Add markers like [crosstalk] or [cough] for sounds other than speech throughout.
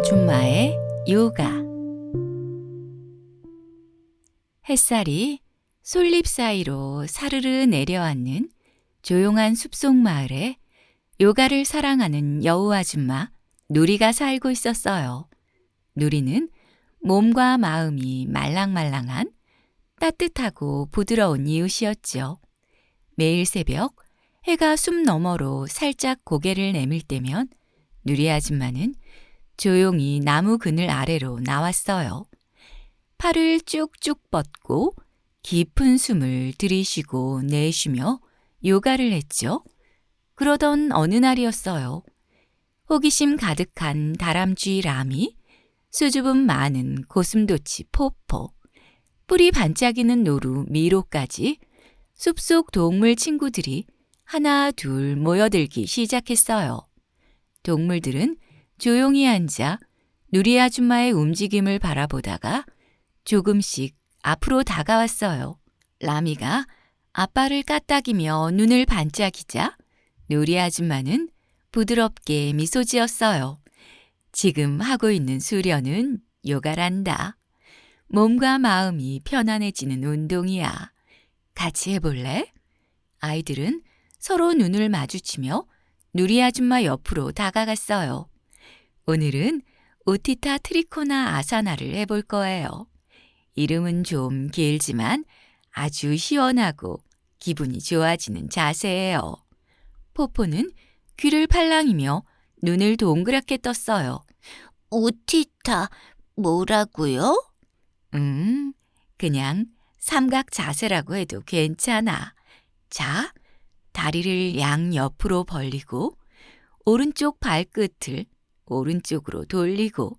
아줌마의 요가 햇살이 솔잎 사이로 사르르 내려앉는 조용한 숲속 마을에 요가를 사랑하는 여우 아줌마 누리가 살고 있었어요. 누리는 몸과 마음이 말랑말랑한 따뜻하고 부드러운 이웃이었죠. 매일 새벽 해가 숲 너머로 살짝 고개를 내밀 때면 누리 아줌마는 조용히 나무 그늘 아래로 나왔어요. 팔을 쭉쭉 뻗고 깊은 숨을 들이쉬고 내쉬며 요가를 했죠. 그러던 어느 날이었어요. 호기심 가득한 다람쥐 라미, 수줍음 많은 고슴도치 포포, 뿌리 반짝이는 노루 미로까지 숲속 동물 친구들이 하나 둘 모여들기 시작했어요. 동물들은 조용히 앉아 누리 아줌마의 움직임을 바라보다가 조금씩 앞으로 다가왔어요. 라미가 아빠를 까딱이며 눈을 반짝이자 누리 아줌마는 부드럽게 미소 지었어요. 지금 하고 있는 수련은 요가란다. 몸과 마음이 편안해지는 운동이야. 같이 해볼래? 아이들은 서로 눈을 마주치며 누리 아줌마 옆으로 다가갔어요. 오늘은 오티타 트리코나 아사나를 해볼 거예요. 이름은 좀 길지만 아주 시원하고 기분이 좋아지는 자세예요. 포포는 귀를 팔랑이며 눈을 동그랗게 떴어요. 오티타 뭐라고요? 음, 그냥 삼각 자세라고 해도 괜찮아. 자, 다리를 양 옆으로 벌리고 오른쪽 발끝을 오른쪽으로 돌리고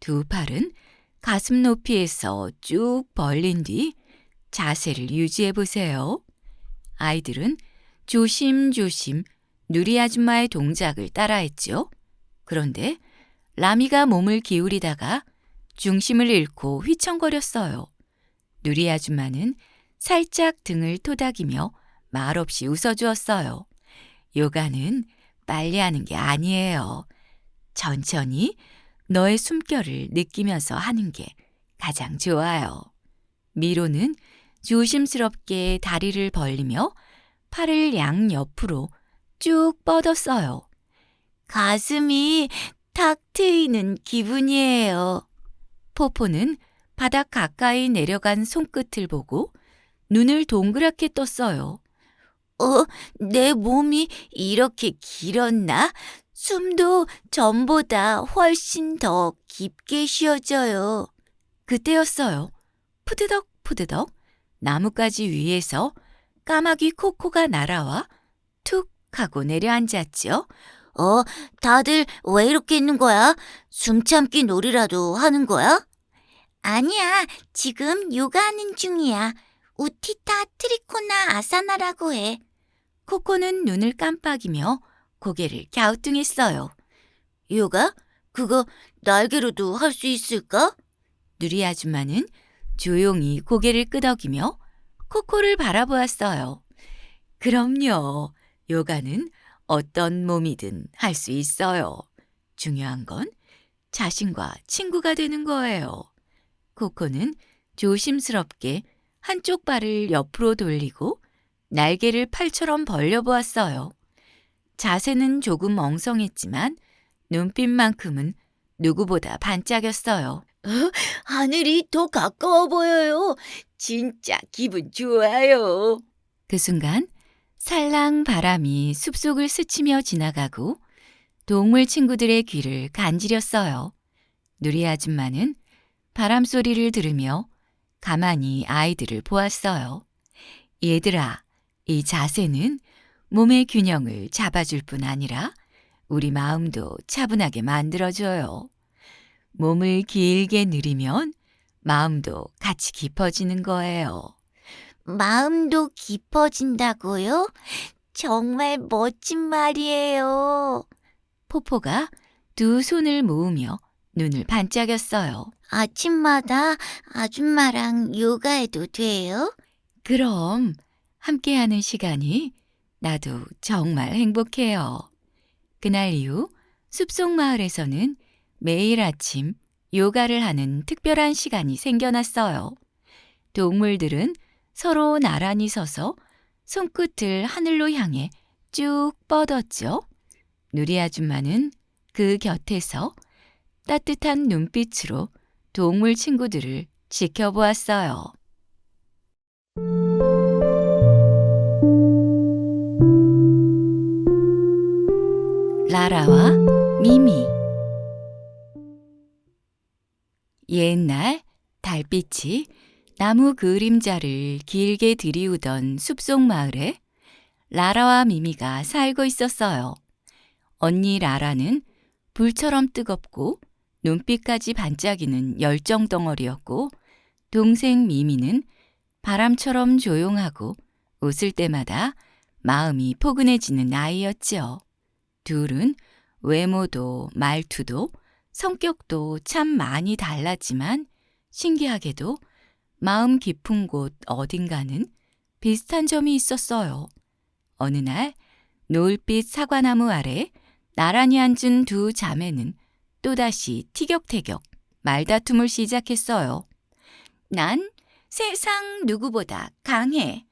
두 팔은 가슴 높이에서 쭉 벌린 뒤 자세를 유지해 보세요. 아이들은 조심조심 누리 아줌마의 동작을 따라했죠. 그런데 라미가 몸을 기울이다가 중심을 잃고 휘청거렸어요. 누리 아줌마는 살짝 등을 토닥이며 말없이 웃어주었어요. 요가는 빨리 하는 게 아니에요. 천천히 너의 숨결을 느끼면서 하는 게 가장 좋아요. 미로는 조심스럽게 다리를 벌리며 팔을 양 옆으로 쭉 뻗었어요. 가슴이 탁 트이는 기분이에요. 포포는 바닥 가까이 내려간 손끝을 보고 눈을 동그랗게 떴어요. 어, 내 몸이 이렇게 길었나? 숨도 전보다 훨씬 더 깊게 쉬어져요. 그때였어요. 푸드덕 푸드덕 나뭇가지 위에서 까마귀 코코가 날아와 툭 하고 내려앉았죠. 어, 다들 왜 이렇게 있는 거야? 숨 참기 놀이라도 하는 거야? 아니야, 지금 요가하는 중이야. 우티타 트리코나 아사나라고 해. 코코는 눈을 깜빡이며 고개를 갸우뚱했어요. 요가? 그거 날개로도 할 수 있을까? 누리 아줌마는 조용히 고개를 끄덕이며 코코를 바라보았어요. 그럼요. 요가는 어떤 몸이든 할 수 있어요. 중요한 건 자신과 친구가 되는 거예요. 코코는 조심스럽게 한쪽 발을 옆으로 돌리고 날개를 팔처럼 벌려보았어요. 자세는 조금 엉성했지만 눈빛만큼은 누구보다 반짝였어요. 하늘이 더 가까워 보여요. 진짜 기분 좋아요. 그 순간 살랑 바람이 숲속을 스치며 지나가고 동물 친구들의 귀를 간지렸어요. 누리 아줌마는 바람 소리를 들으며 가만히 아이들을 보았어요. 얘들아, 이 자세는 몸의 균형을 잡아줄 뿐 아니라 우리 마음도 차분하게 만들어줘요. 몸을 길게 늘리면 마음도 같이 깊어지는 거예요. 마음도 깊어진다고요? 정말 멋진 말이에요. 포포가 두 손을 모으며 눈을 반짝였어요. 아침마다 아줌마랑 요가해도 돼요? 그럼 함께하는 시간이 나도 정말 행복해요. 그날 이후 숲속 마을에서는 매일 아침 요가를 하는 특별한 시간이 생겨났어요. 동물들은 서로 나란히 서서 손끝을 하늘로 향해 쭉 뻗었죠. 누리 아줌마는 그 곁에서 따뜻한 눈빛으로 동물 친구들을 지켜보았어요. 라라와 미미 옛날 달빛이 나무 그림자를 길게 들이우던 숲속 마을에 라라와 미미가 살고 있었어요. 언니 라라는 불처럼 뜨겁고 눈빛까지 반짝이는 열정 덩어리였고 동생 미미는 바람처럼 조용하고 웃을 때마다 마음이 포근해지는 아이였지요. 둘은 외모도 말투도 성격도 참 많이 달랐지만 신기하게도 마음 깊은 곳 어딘가는 비슷한 점이 있었어요. 어느 날 노을빛 사과나무 아래 나란히 앉은 두 자매는 또다시 티격태격 말다툼을 시작했어요. 난 세상 누구보다 강해.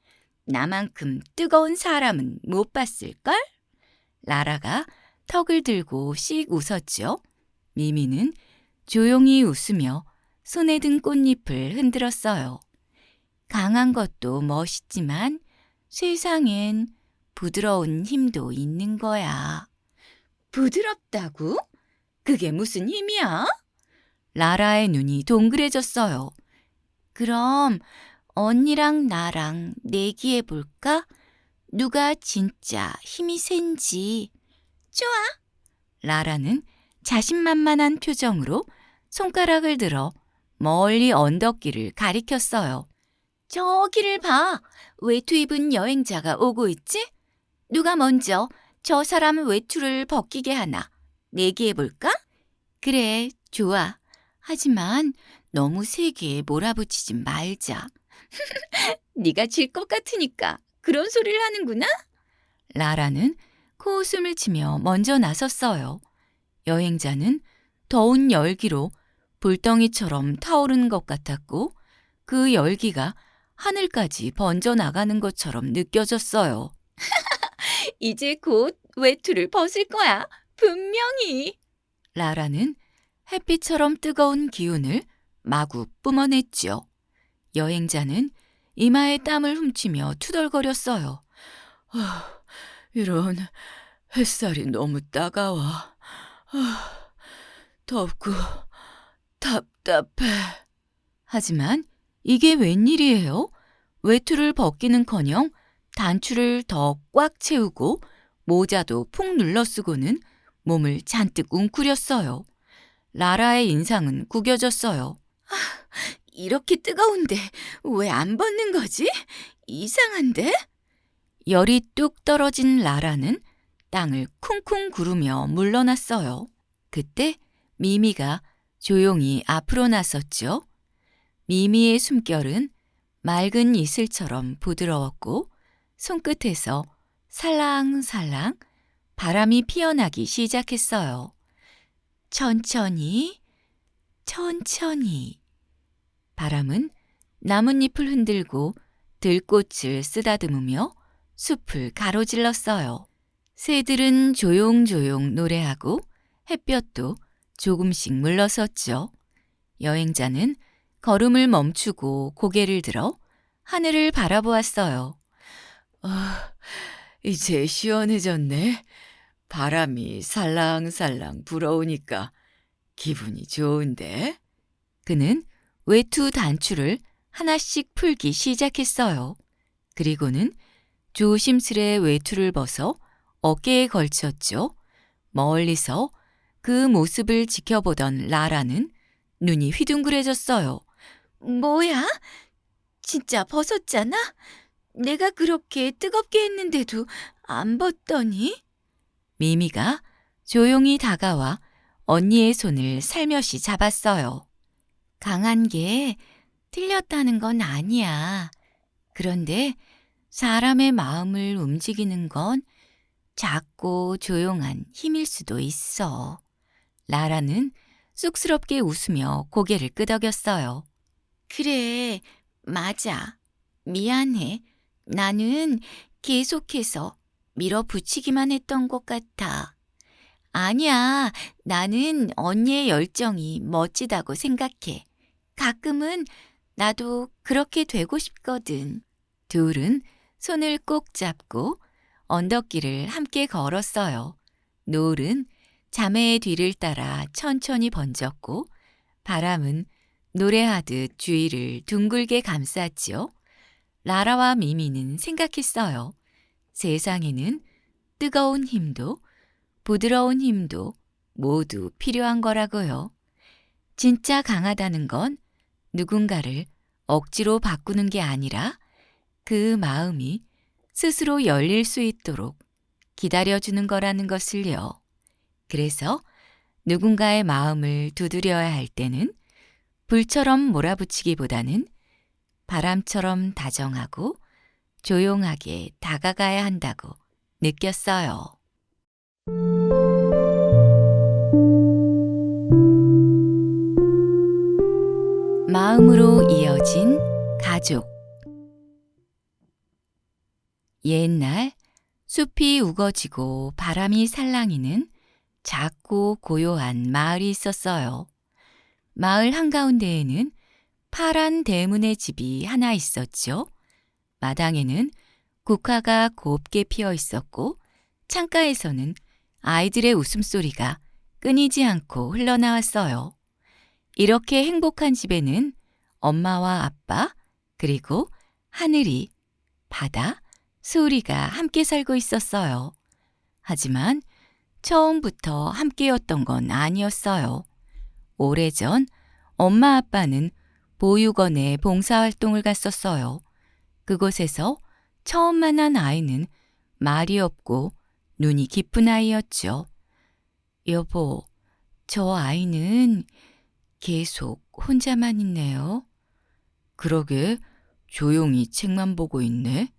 나만큼 뜨거운 사람은 못 봤을걸? 라라가 턱을 들고 씩 웃었죠. 미미는 조용히 웃으며 손에 든 꽃잎을 흔들었어요. 강한 것도 멋있지만 세상엔 부드러운 힘도 있는 거야. 부드럽다고? 그게 무슨 힘이야? 라라의 눈이 동그래졌어요. 그럼 언니랑 나랑 내기해 볼까? 누가 진짜 힘이 센지. 좋아. 라라는 자신만만한 표정으로 손가락을 들어 멀리 언덕길을 가리켰어요. 저기를 봐. 외투 입은 여행자가 오고 있지? 누가 먼저 저 사람 외투를 벗기게 하나? 내기해 볼까? 그래, 좋아. 하지만 너무 세게 몰아붙이지 말자. [laughs] 네가 질 것 같으니까 그런 소리를 하는구나. 라라는 코웃음을 치며 먼저 나섰어요. 여행자는 더운 열기로 불덩이처럼 타오르는 것 같았고 그 열기가 하늘까지 번져 나가는 것처럼 느껴졌어요. [laughs] 이제 곧 외투를 벗을 거야. 분명히. 라라는 햇빛처럼 뜨거운 기운을 마구 뿜어냈죠. 여행자는 이마에 땀을 훔치며 투덜거렸어요. 아, 이런 햇살이 너무 따가워. 아, 덥고 답답해. 하지만 이게 웬일이에요? 외투를 벗기는커녕 단추를 더 꽉 채우고 모자도 푹 눌러 쓰고는 몸을 잔뜩 웅크렸어요. 라라의 인상은 구겨졌어요. 아, 이렇게 뜨거운데 왜 안 벗는 거지? 이상한데? 열이 뚝 떨어진 라라는 땅을 쿵쿵 구르며 물러났어요. 그때 미미가 조용히 앞으로 나섰죠. 미미의 숨결은 맑은 이슬처럼 부드러웠고 손끝에서 살랑살랑 바람이 피어나기 시작했어요. 천천히, 천천히. 바람은 나뭇잎을 흔들고 들꽃을 쓰다듬으며 숲을 가로질렀어요. 새들은 조용조용 노래하고 햇볕도 조금씩 물러섰죠. 여행자는 걸음을 멈추고 고개를 들어 하늘을 바라보았어요. 아, 이제 시원해졌네. 바람이 살랑살랑 불어오니까 기분이 좋은데? 그는 외투 단추를 하나씩 풀기 시작했어요. 그리고는 조심스레 외투를 벗어 어깨에 걸쳤죠. 멀리서 그 모습을 지켜보던 라라는 눈이 휘둥그레졌어요. 뭐야? 진짜 벗었잖아? 내가 그렇게 뜨겁게 했는데도 안 벗더니? 미미가 조용히 다가와 언니의 손을 살며시 잡았어요. 강한 게 틀렸다는 건 아니야. 그런데 사람의 마음을 움직이는 건 작고 조용한 힘일 수도 있어. 라라는 쑥스럽게 웃으며 고개를 끄덕였어요. 그래, 맞아. 미안해. 나는 계속해서 밀어붙이기만 했던 것 같아. 아니야, 나는 언니의 열정이 멋지다고 생각해. 가끔은 나도 그렇게 되고 싶거든. 둘은 손을 꼭 잡고 언덕길을 함께 걸었어요. 노을은 자매의 뒤를 따라 천천히 번졌고 바람은 노래하듯 주위를 둥글게 감쌌지요. 라라와 미미는 생각했어요. 세상에는 뜨거운 힘도 부드러운 힘도 모두 필요한 거라고요. 진짜 강하다는 건 누군가를 억지로 바꾸는 게 아니라 그 마음이 스스로 열릴 수 있도록 기다려주는 거라는 것을요. 그래서 누군가의 마음을 두드려야 할 때는 불처럼 몰아붙이기보다는 바람처럼 다정하고 조용하게 다가가야 한다고 느꼈어요. 마음으로 이어진 가족 옛날 숲이 우거지고 바람이 살랑이는 작고 고요한 마을이 있었어요. 마을 한가운데에는 파란 대문의 집이 하나 있었죠. 마당에는 국화가 곱게 피어 있었고 창가에서는 아이들의 웃음소리가 끊이지 않고 흘러나왔어요. 이렇게 행복한 집에는 엄마와 아빠, 그리고 하늘이, 바다, 소리가 함께 살고 있었어요. 하지만 처음부터 함께였던 건 아니었어요. 오래전 엄마 아빠는 보육원에 봉사활동을 갔었어요. 그곳에서 처음 만난 아이는 말이 없고 눈이 깊은 아이였죠. 여보, 저 아이는 계속 혼자만 있네요. 그러게, 조용히 책만 보고 있네.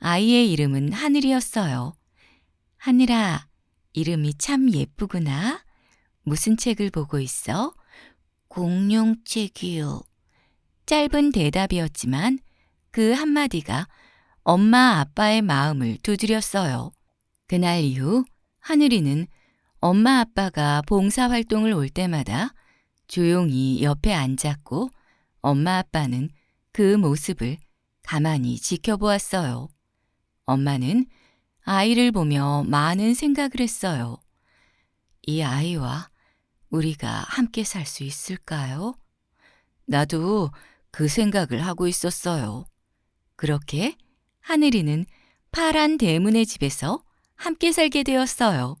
아이의 이름은 하늘이었어요. 하늘아, 이름이 참 예쁘구나. 무슨 책을 보고 있어? 공룡책이요. 짧은 대답이었지만 그 한마디가 엄마 아빠의 마음을 두드렸어요. 그날 이후 하늘이는 엄마 아빠가 봉사활동을 올 때마다 조용히 옆에 앉았고 엄마 아빠는 그 모습을 가만히 지켜보았어요. 엄마는 아이를 보며 많은 생각을 했어요. 이 아이와 우리가 함께 살 수 있을까요? 나도 그 생각을 하고 있었어요. 그렇게 하늘이는 파란 대문의 집에서 함께 살게 되었어요.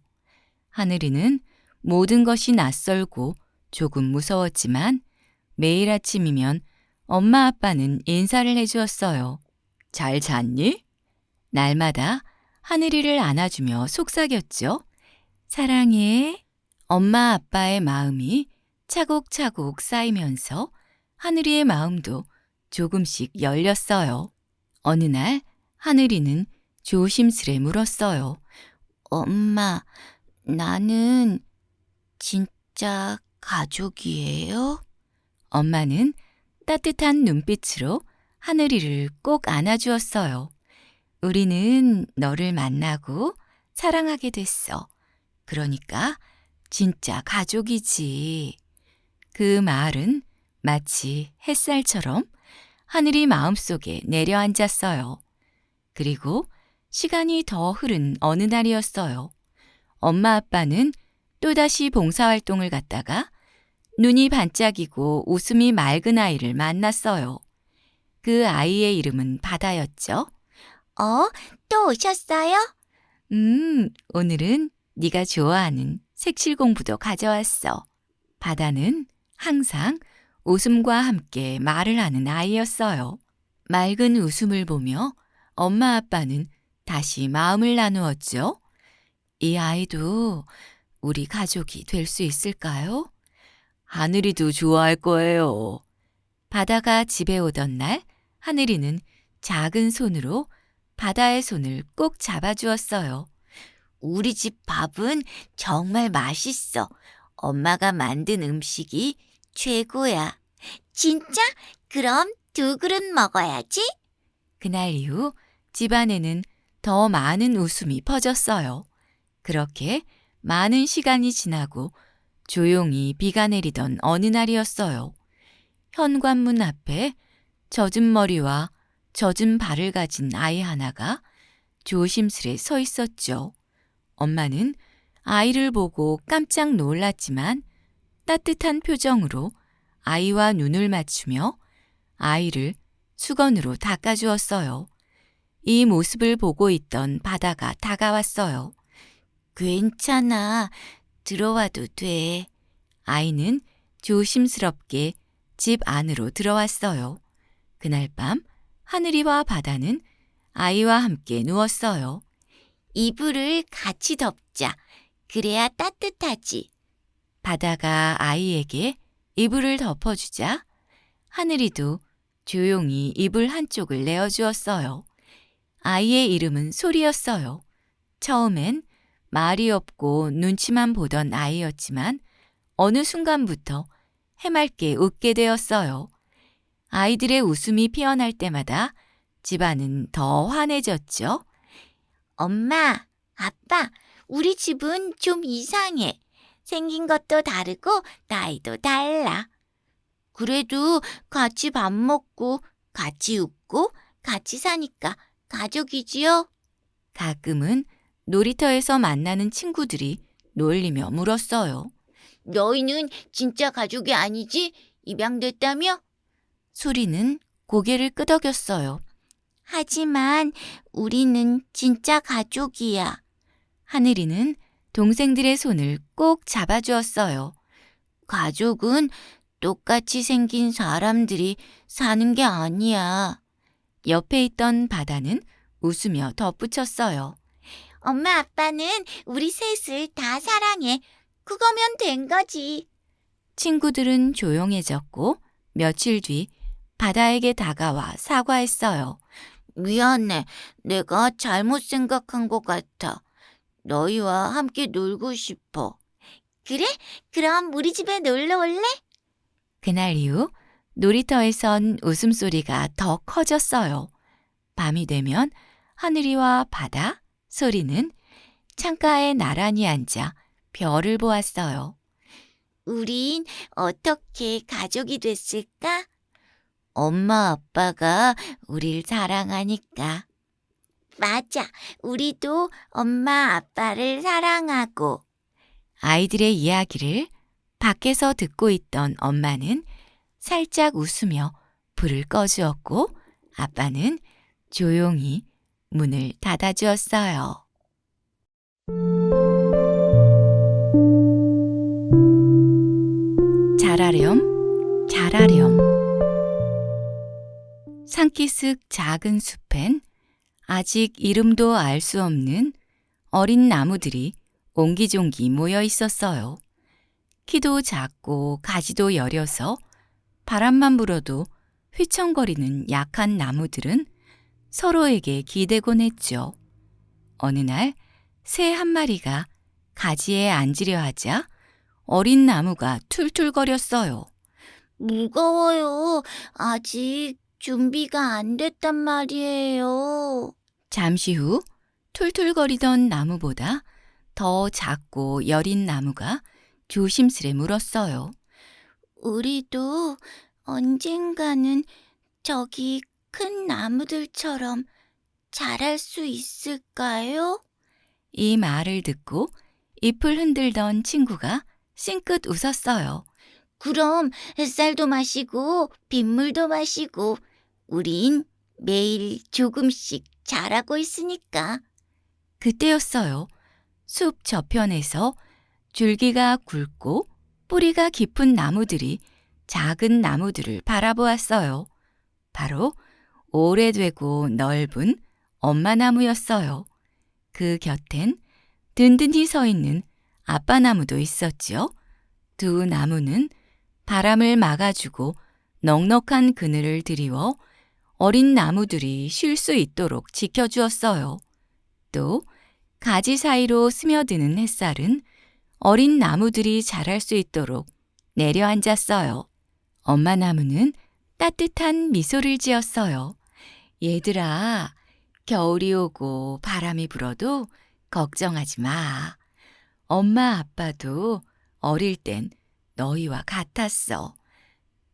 하늘이는 모든 것이 낯설고 조금 무서웠지만 매일 아침이면 엄마 아빠는 인사를 해주었어요. 잘 잤니? 날마다 하늘이를 안아주며 속삭였죠. 사랑해. 엄마 아빠의 마음이 차곡차곡 쌓이면서 하늘이의 마음도 조금씩 열렸어요. 어느 날 하늘이는 조심스레 물었어요. 엄마, 나는 진짜 가족이에요? 엄마는 따뜻한 눈빛으로 하늘이를 꼭 안아주었어요. 우리는 너를 만나고 사랑하게 됐어. 그러니까 진짜 가족이지. 그 말은 마치 햇살처럼 하늘이 마음속에 내려앉았어요. 그리고 시간이 더 흐른 어느 날이었어요. 엄마 아빠는 또다시 봉사활동을 갔다가 눈이 반짝이고 웃음이 맑은 아이를 만났어요. 그 아이의 이름은 바다였죠. 어? 또 오셨어요? 음, 오늘은 네가 좋아하는 색칠 공부도 가져왔어. 바다는 항상 웃음과 함께 말을 하는 아이였어요. 맑은 웃음을 보며 엄마 아빠는 다시 마음을 나누었죠. 이 아이도 우리 가족이 될 수 있을까요? 하늘이도 좋아할 거예요. 바다가 집에 오던 날 하늘이는 작은 손으로 바다의 손을 꼭 잡아주었어요. 우리 집 밥은 정말 맛있어. 엄마가 만든 음식이 최고야. 진짜? 그럼 두 그릇 먹어야지. 그날 이후 집안에는 더 많은 웃음이 퍼졌어요. 그렇게 많은 시간이 지나고 조용히 비가 내리던 어느 날이었어요. 현관문 앞에 젖은 머리와 젖은 발을 가진 아이 하나가 조심스레 서 있었죠. 엄마는 아이를 보고 깜짝 놀랐지만 따뜻한 표정으로 아이와 눈을 맞추며 아이를 수건으로 닦아주었어요. 이 모습을 보고 있던 바다가 다가왔어요. 괜찮아. 들어와도 돼. 아이는 조심스럽게 집 안으로 들어왔어요. 그날 밤 하늘이와 바다는 아이와 함께 누웠어요. 이불을 같이 덮자. 그래야 따뜻하지. 바다가 아이에게 이불을 덮어주자 하늘이도 조용히 이불 한쪽을 내어주었어요. 아이의 이름은 소리였어요. 처음엔 말이 없고 눈치만 보던 아이였지만 어느 순간부터 해맑게 웃게 되었어요. 아이들의 웃음이 피어날 때마다 집안은 더 환해졌죠. 엄마, 아빠, 우리 집은 좀 이상해. 생긴 것도 다르고 나이도 달라. 그래도 같이 밥 먹고 같이 웃고 같이 사니까 가족이지요? 가끔은 놀이터에서 만나는 친구들이 놀리며 물었어요. 너희는 진짜 가족이 아니지? 입양됐다며? 소리는 고개를 끄덕였어요. 하지만 우리는 진짜 가족이야. 하늘이는 동생들의 손을 꼭 잡아주었어요. 가족은 똑같이 생긴 사람들이 사는 게 아니야. 옆에 있던 바다는 웃으며 덧붙였어요. 엄마 아빠는 우리 셋을 다 사랑해. 그거면 된 거지. 친구들은 조용해졌고 며칠 뒤 바다에게 다가와 사과했어요. 미안해. 내가 잘못 생각한 것 같아. 너희와 함께 놀고 싶어. 그래? 그럼 우리 집에 놀러 올래? 그날 이후 놀이터에선 웃음소리가 더 커졌어요. 밤이 되면 하늘이와 바다, 소리는 창가에 나란히 앉아 별을 보았어요. 우린 어떻게 가족이 됐을까? 엄마 아빠가 우릴 사랑하니까. 맞아. 우리도 엄마 아빠를 사랑하고. 아이들의 이야기를 밖에서 듣고 있던 엄마는 살짝 웃으며 불을 꺼주었고 아빠는 조용히 문을 닫아주었어요. 잘하렴, 잘하렴. 산기슭 작은 숲엔 아직 이름도 알 수 없는 어린 나무들이 옹기종기 모여 있었어요. 키도 작고 가지도 여려서 바람만 불어도 휘청거리는 약한 나무들은 서로에게 기대곤 했죠. 어느 날 새 한 마리가 가지에 앉으려 하자 어린 나무가 툴툴거렸어요. 무거워요. 아직 준비가 안 됐단 말이에요. 잠시 후 툴툴거리던 나무보다 더 작고 여린 나무가 조심스레 물었어요. 우리도 언젠가는 저기 큰 나무들처럼 자랄 수 있을까요? 이 말을 듣고 잎을 흔들던 친구가 싱긋 웃었어요. 그럼 햇살도 마시고 빗물도 마시고 우린 매일 조금씩 자라고 있으니까. 그때였어요. 숲 저편에서 줄기가 굵고 뿌리가 깊은 나무들이 작은 나무들을 바라보았어요. 바로 오래되고 넓은 엄마 나무였어요. 그 곁엔 든든히 서 있는 아빠 나무도 있었죠. 두 나무는 바람을 막아주고 넉넉한 그늘을 드리워 어린 나무들이 쉴 수 있도록 지켜주었어요. 또 가지 사이로 스며드는 햇살은 어린 나무들이 자랄 수 있도록 내려앉았어요. 엄마 나무는 따뜻한 미소를 지었어요. 얘들아, 겨울이 오고 바람이 불어도 걱정하지 마. 엄마 아빠도 어릴 땐 너희와 같았어.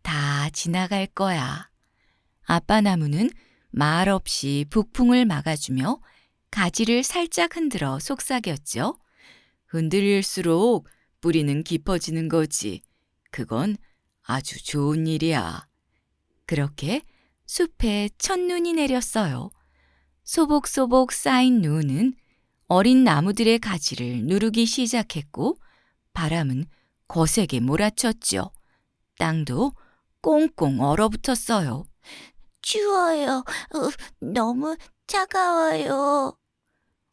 다 지나갈 거야. 아빠 나무는 말 없이 북풍을 막아주며 가지를 살짝 흔들어 속삭였죠. 흔들릴수록 뿌리는 깊어지는 거지. 그건 아주 좋은 일이야. 그렇게 숲에 첫눈이 내렸어요. 소복소복 쌓인 눈은 어린 나무들의 가지를 누르기 시작했고 바람은 거세게 몰아쳤죠. 땅도 꽁꽁 얼어붙었어요. 추워요. 어, 너무 차가워요.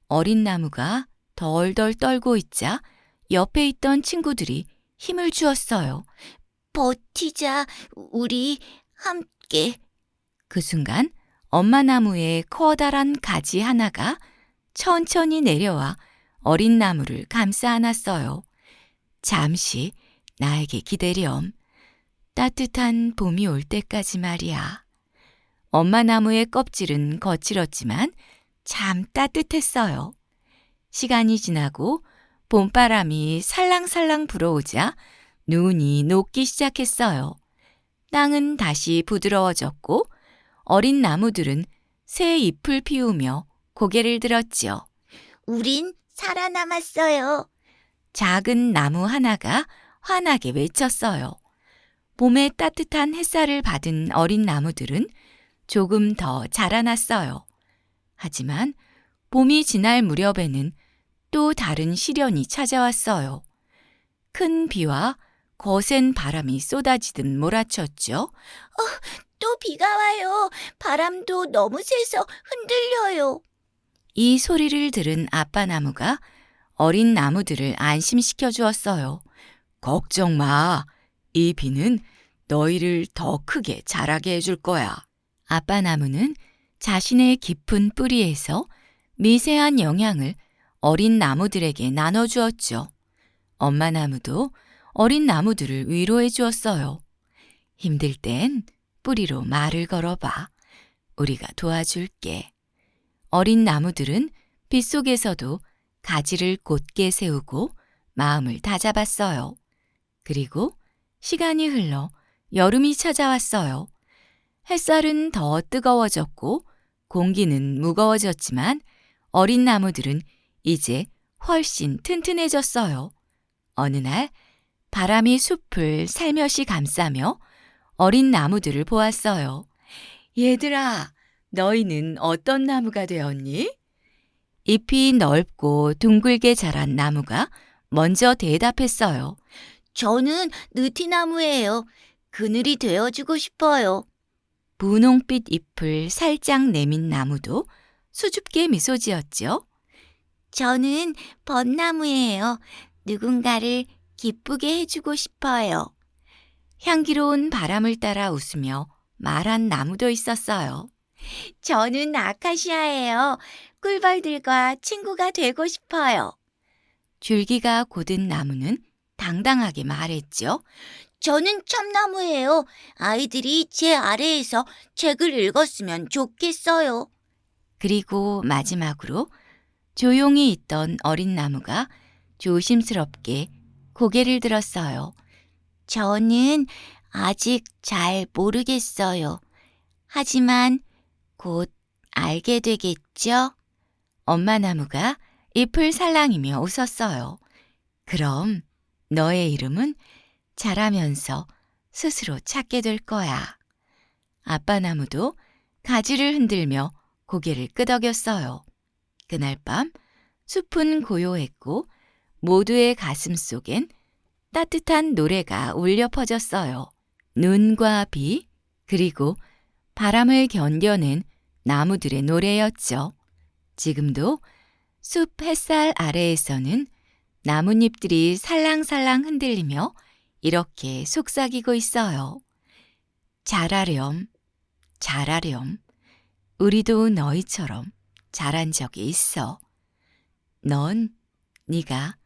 어린 나무가 덜덜 떨고 있자 옆에 있던 친구들이 힘을 주었어요. 버티자. 우리 함께. 그 순간 엄마 나무의 커다란 가지 하나가 천천히 내려와 어린 나무를 감싸 안았어요. 잠시 나에게 기대렴. 따뜻한 봄이 올 때까지 말이야. 엄마 나무의 껍질은 거칠었지만 참 따뜻했어요. 시간이 지나고 봄바람이 살랑살랑 불어오자 눈이 녹기 시작했어요. 땅은 다시 부드러워졌고 어린 나무들은 새 잎을 피우며 고개를 들었지요. 우린 살아남았어요. 작은 나무 하나가 환하게 외쳤어요. 봄의 따뜻한 햇살을 받은 어린 나무들은 조금 더 자라났어요. 하지만 봄이 지날 무렵에는 또 다른 시련이 찾아왔어요. 큰 비와 거센 바람이 쏟아지듯 몰아쳤죠. 또 비가 와요. 바람도 너무 세서 흔들려요. 이 소리를 들은 아빠 나무가 어린 나무들을 안심시켜 주었어요. 걱정 마. 이 비는 너희를 더 크게 자라게 해줄 거야. 아빠 나무는 자신의 깊은 뿌리에서 미세한 영향을 어린 나무들에게 나눠 주었죠. 엄마 나무도 어린 나무들을 위로해 주었어요. 힘들 땐 뿌리로 말을 걸어봐. 우리가 도와줄게. 어린 나무들은 빗속에서도 가지를 곧게 세우고 마음을 다잡았어요. 그리고 시간이 흘러 여름이 찾아왔어요. 햇살은 더 뜨거워졌고 공기는 무거워졌지만 어린 나무들은 이제 훨씬 튼튼해졌어요. 어느 날 바람이 숲을 살며시 감싸며 어린 나무들을 보았어요. 얘들아, 너희는 어떤 나무가 되었니? 잎이 넓고 둥글게 자란 나무가 먼저 대답했어요. 저는 느티나무예요. 그늘이 되어주고 싶어요. 분홍빛 잎을 살짝 내민 나무도 수줍게 미소 지었죠. 저는 벚나무예요. 누군가를 기쁘게 해주고 싶어요. 향기로운 바람을 따라 웃으며 말한 나무도 있었어요. 저는 아카시아예요. 꿀벌들과 친구가 되고 싶어요. 줄기가 곧은 나무는 당당하게 말했죠. 저는 참나무예요. 아이들이 제 아래에서 책을 읽었으면 좋겠어요. 그리고 마지막으로 조용히 있던 어린 나무가 조심스럽게 고개를 들었어요. 저는 아직 잘 모르겠어요. 하지만 곧 알게 되겠죠? 엄마 나무가 잎을 살랑이며 웃었어요. 그럼 너의 이름은 자라면서 스스로 찾게 될 거야. 아빠 나무도 가지를 흔들며 고개를 끄덕였어요. 그날 밤 숲은 고요했고 모두의 가슴 속엔 따뜻한 노래가 울려 퍼졌어요. 눈과 비, 그리고 바람을 견뎌낸 나무들의 노래였죠. 지금도 숲 햇살 아래에서는 나뭇잎들이 살랑살랑 흔들리며 이렇게 속삭이고 있어요. 잘하렴, 잘하렴. 우리도 너희처럼 잘한 적이 있어. 넌 네가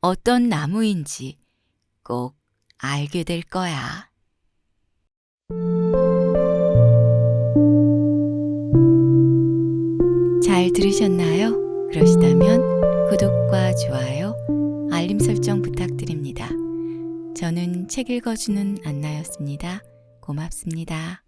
어떤 나무인지 꼭 알게 될 거야. 잘 들으셨나요? 그러시다면 구독과 좋아요, 알림 설정 부탁드립니다. 저는 책 읽어주는 안나였습니다. 고맙습니다.